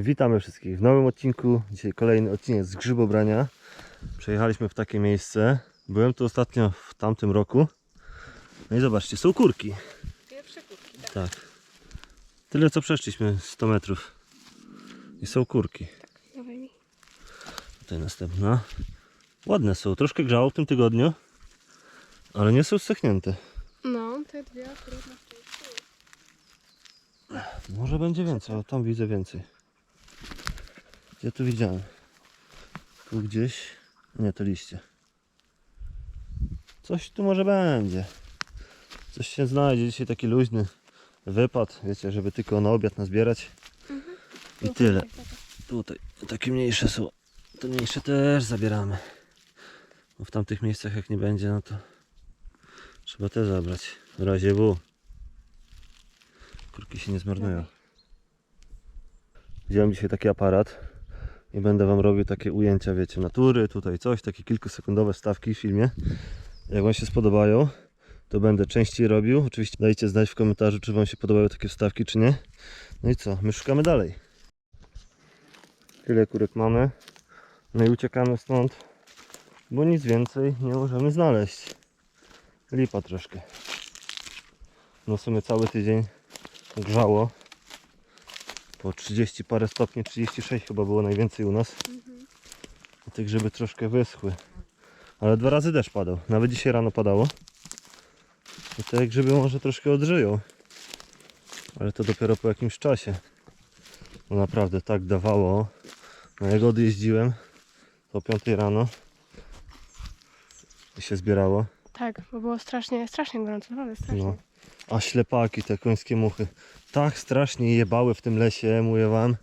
Witamy wszystkich w nowym odcinku. Dzisiaj kolejny odcinek z grzybobrania. Przejechaliśmy w takie miejsce. Byłem tu ostatnio w tamtym roku. No i zobaczcie, są kurki. Pierwsze kurki, tak. Tak. Tyle co przeszliśmy 100 metrów. I są kurki. Tutaj następna. Ładne są. Troszkę grzało w tym tygodniu. Ale nie są zsechnięte. No, te dwie akurat na szczęście. Może będzie więcej, ale tam widzę więcej. Gdzie tu widziałem? Tu gdzieś. Nie, to liście. Coś tu może będzie. Coś się znajdzie. Dzisiaj taki luźny wypad, wiecie, żeby tylko na obiad nazbierać. I tyle. Tutaj takie mniejsze są. Te mniejsze też zabieramy. Bo w tamtych miejscach jak nie będzie, no to trzeba te zabrać. W razie W. Kurki się nie zmarnują. Wziąłem dzisiaj taki aparat i będę Wam robił takie ujęcia, wiecie, natury, tutaj coś, takie kilkusekundowe stawki w filmie. Jak Wam się spodobają, to będę częściej robił. Oczywiście dajcie znać w komentarzu, czy Wam się podobają takie wstawki, czy nie. No i co, my szukamy dalej. Tyle kurek mamy. No i uciekamy stąd, bo nic więcej nie możemy znaleźć. Lipa troszkę. No w sumie cały tydzień grzało. Po 30 parę stopni, 36 chyba było najwięcej u nas. I te grzyby troszkę wyschły. Ale dwa razy deszcz padał. Nawet dzisiaj rano padało. I te grzyby może troszkę odżyją. Ale to dopiero po jakimś czasie. No naprawdę tak dawało. Na jagody jeździłem o 5 rano. I się zbierało. Tak, bo było strasznie, strasznie gorąco, naprawdę strasznie. No. A ślepaki, te końskie muchy. Tak strasznie jebały w tym lesie, mówię wam.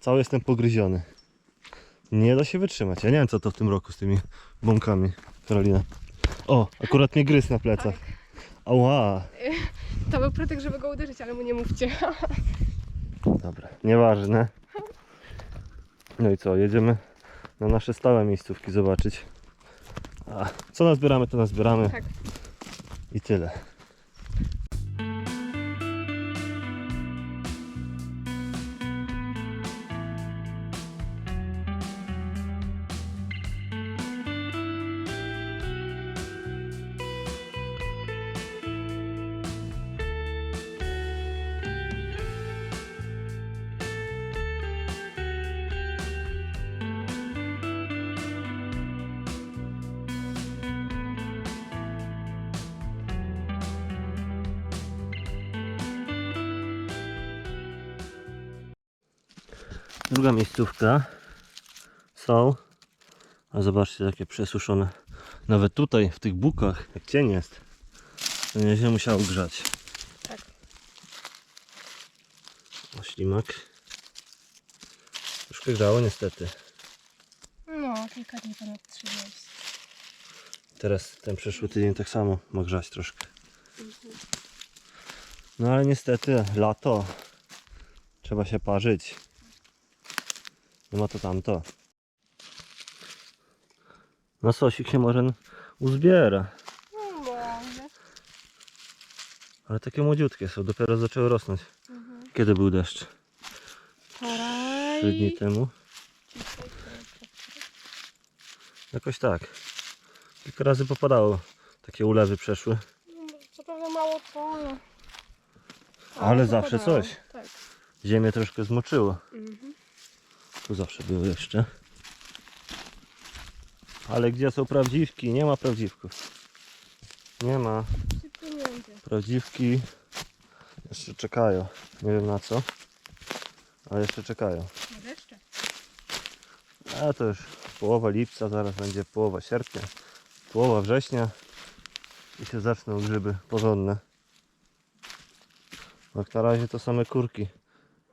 Cały jestem pogryziony. Nie da się wytrzymać. Ja nie wiem co to w tym roku z tymi bąkami, Karolina. O, akurat mnie gryz na plecach. Ała. To był pretekst, żeby go uderzyć, ale mu nie mówcie. Dobra, nieważne. No i co, jedziemy na nasze stałe miejscówki zobaczyć. A, co nazbieramy, to nazbieramy. Tak. I tyle. Druga miejscówka są, a zobaczcie takie przesuszone. Nawet tutaj w tych bukach, jak cień jest, to nie się musiało grzać. Tak. O ślimak. Troszkę grzało niestety. No, kilka dni ponad 30. Teraz ten przyszły tydzień tak samo ma grzać troszkę. No ale niestety lato. Trzeba się parzyć. Nie ma to tamto. No sosik się może uzbiera. No. Ale takie młodziutkie są, dopiero zaczęły rosnąć. Kiedy był deszcz? Wczoraj. Trzy dni temu. Jakoś tak. Kilka razy popadało. Takie ulewy przeszły. No, Co prawda mało to, ale... Ale zawsze popadało. coś. Tak. Ziemię troszkę zmoczyło. Mhm. Tu zawsze były jeszcze. Ale gdzie są prawdziwki? Nie ma prawdziwków. Nie ma. Prawdziwki jeszcze czekają. Nie wiem na co. Ale jeszcze czekają. A to już połowa lipca, zaraz będzie połowa sierpnia, połowa września i się zaczną grzyby porządne. Jak na razie to same kurki.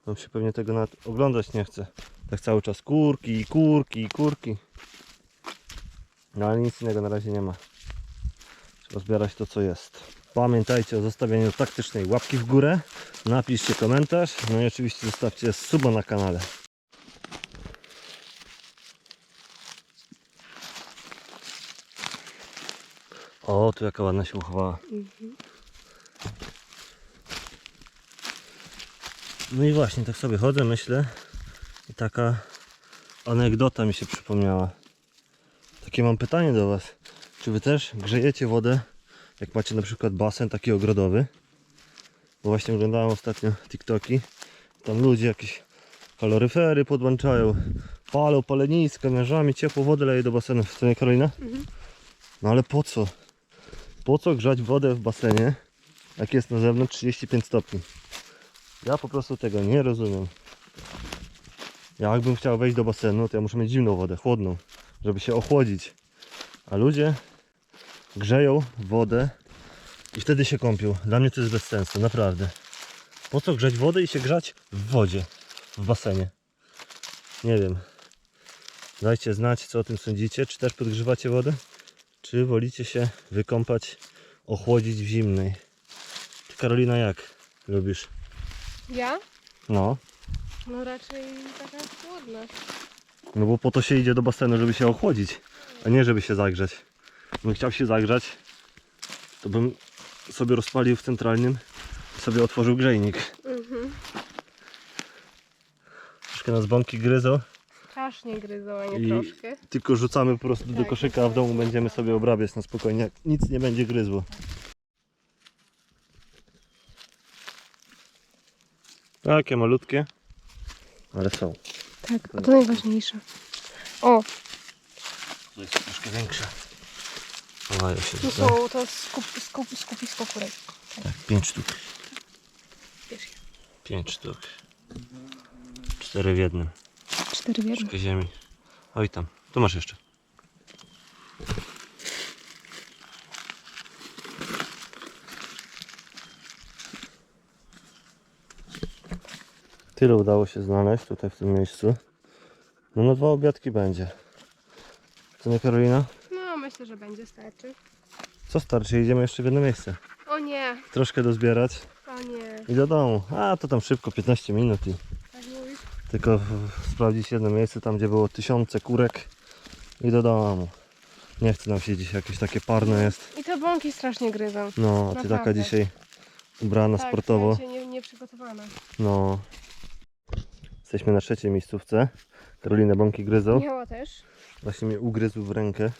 Tam się pewnie tego nawet oglądać nie chce. Tak cały czas kurki, kurki, kurki. No ale nic innego na razie nie ma. Trzeba zbierać to co jest. Pamiętajcie o zostawieniu taktycznej łapki w górę. Napiszcie komentarz. No i oczywiście zostawcie suba na kanale. O, tu jaka ładna się uchowała. No i właśnie, tak sobie chodzę, myślę, taka anegdota mi się przypomniała. Takie mam pytanie do Was. Czy Wy też grzejecie wodę, jak macie na przykład basen taki ogrodowy? Bo właśnie oglądałem ostatnio TikToki. Tam ludzie jakieś kaloryfery podłączają, palą paleniska, mężami ciepłą wodę leje do basenu. Co nie Karolina? No ale po co? Po co grzać wodę w basenie, jak jest na zewnątrz 35 stopni? Ja po prostu tego nie rozumiem. Ja jakbym chciał wejść do basenu, to ja muszę mieć zimną wodę, chłodną, żeby się ochłodzić. A ludzie grzeją wodę i wtedy się kąpią. Dla mnie to jest bez sensu, naprawdę. Po co grzać wodę i się grzać w wodzie, w basenie? Nie wiem. Dajcie znać, co o tym sądzicie. Czy też podgrzewacie wodę? Czy wolicie się wykąpać, ochłodzić w zimnej? Ty Karolina jak lubisz? Ja? No. No raczej taka chłodna. No bo po to się idzie do basenu, żeby się ochłodzić, a nie żeby się zagrzać. Gdybym chciał się zagrzać, to bym sobie rozpalił w centralnym i sobie otworzył grzejnik. Mhm. Troszkę nas bąki gryzą, Strasznie gryzą, a nie I- troszkę. tylko rzucamy po prostu do Tak, koszyka, a w domu będziemy sobie obrabiać na spokojnie. jak Nic nie będzie gryzło. Takie malutkie, ale są. Tak, a to najważniejsze. O, To jest troszkę większe. Chowają się tu tutaj. są to skup, skup, skupisko kurek. Tak, pięć sztuk. Pięć sztuk. Cztery w jednym. Cztery w jednym. Troszkę ziemi. Oj tam, tu masz jeszcze. Tyle udało się znaleźć tutaj w tym miejscu. No na dwa obiadki będzie. Co nie Karolina? No, myślę, że będzie starczy. Co starczy? Idziemy jeszcze w jedno miejsce. O nie, Troszkę dozbierać o nie. i do domu. A to tam szybko, 15 minut i Tak mówisz? tylko sprawdzić jedno miejsce tam gdzie było tysiące kurek i do domu. Nie chce nam się dziś jakieś takie parne jest. I te bąki strasznie gryzą. No, a ty taka Naprawdę. dzisiaj ubrana tak, sportowo. sensie nie, nie przygotowana. No. Jesteśmy na trzeciej miejscówce. Karolinę bąki gryzą. Miała też. Właśnie mnie ugryzł w rękę.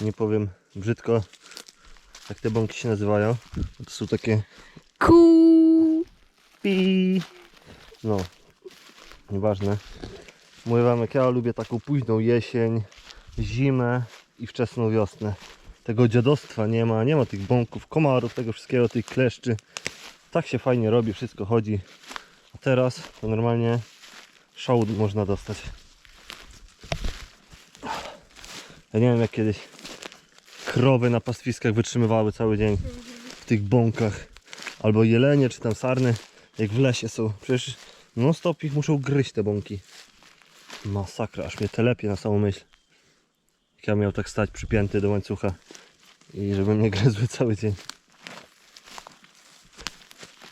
Nie powiem brzydko, jak te bąki się nazywają. To są takie Ku. pi. No, nieważne. Mówię wam, jak ja lubię taką późną jesień, zimę i wczesną wiosnę. Tego dziadostwa nie ma, nie ma tych bąków, komarów, tego wszystkiego, tych kleszczy. Tak się fajnie robi, wszystko chodzi. Teraz to normalnie szału można dostać. Ja nie wiem jak kiedyś krowy na pastwiskach wytrzymywały cały dzień w tych bąkach. Albo jelenie, czy tam sarny, jak w lesie są. Przecież non stop ich muszą gryźć te bąki. Masakra, aż mnie telepie na samą myśl. Jak ja miał tak stać przypięty do łańcucha i żeby mnie gryzły cały dzień.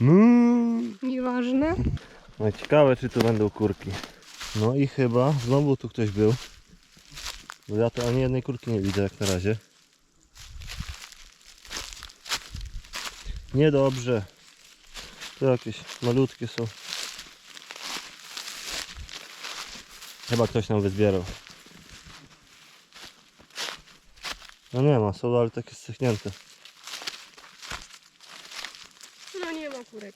Mm. Nieważne. No i ciekawe, czy tu będą kurki. No i chyba znowu tu ktoś był. Bo ja tu ani jednej kurki nie widzę jak na razie. Niedobrze. Tu jakieś malutkie są. Chyba ktoś nam wyzbierał. No nie ma, są ale takie strzechnięte. No nie ma kurek.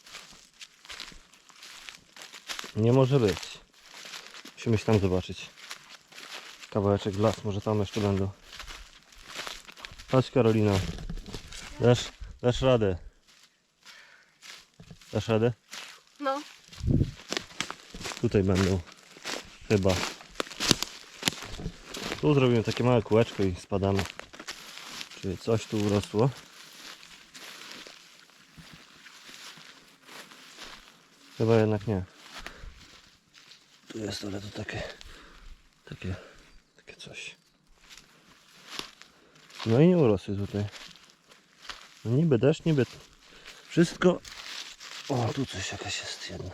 Nie może być. Musimy się tam zobaczyć. Kawałeczek w las, może tam jeszcze będą. Chodź Karolina. Dasz, dasz radę. Dasz radę? No. Tutaj będą. Chyba. Tu zrobimy takie małe kółeczko i spadamy. Czy coś tu urosło? Chyba jednak nie. Tu jest, ale to takie, takie, takie coś. No i nie urosły tutaj. No niby deszcz, niby wszystko. O, tu coś jakaś jest jedna.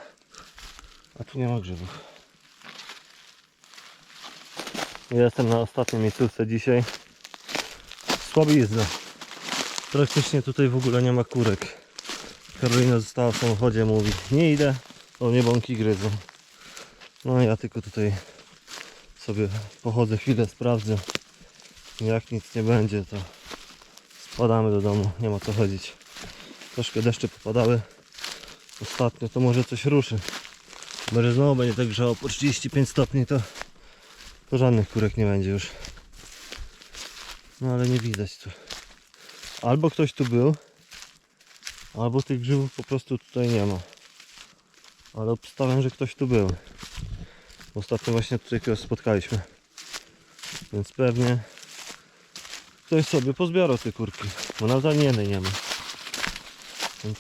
A tu nie ma grzybów. Jestem na ostatniej miejscówce dzisiaj. Słabizna. Praktycznie tutaj w ogóle nie ma kurek. Karolina została w samochodzie, mówi nie idę, o mnie bąki gryzą. No ja tylko tutaj sobie pochodzę chwilę, sprawdzę. Jak nic nie będzie, to spadamy do domu. Nie ma co chodzić. Troszkę deszcze popadały ostatnio, to może coś ruszy. Może znowu będzie tak grzało po 35 stopni, to, to żadnych kurek nie będzie już. No ale nie widać tu. Albo ktoś tu był, albo tych grzybów po prostu tutaj nie ma. Ale obstawiam, że ktoś tu był. Ostatnio właśnie tutaj kogoś spotkaliśmy. Więc pewnie ktoś sobie pozbierał te kurki. Bo ani jednej nie ma. Więc,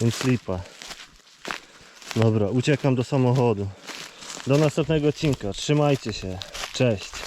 więc lipa. Dobra, uciekam do samochodu. Do następnego odcinka. Trzymajcie się. Cześć.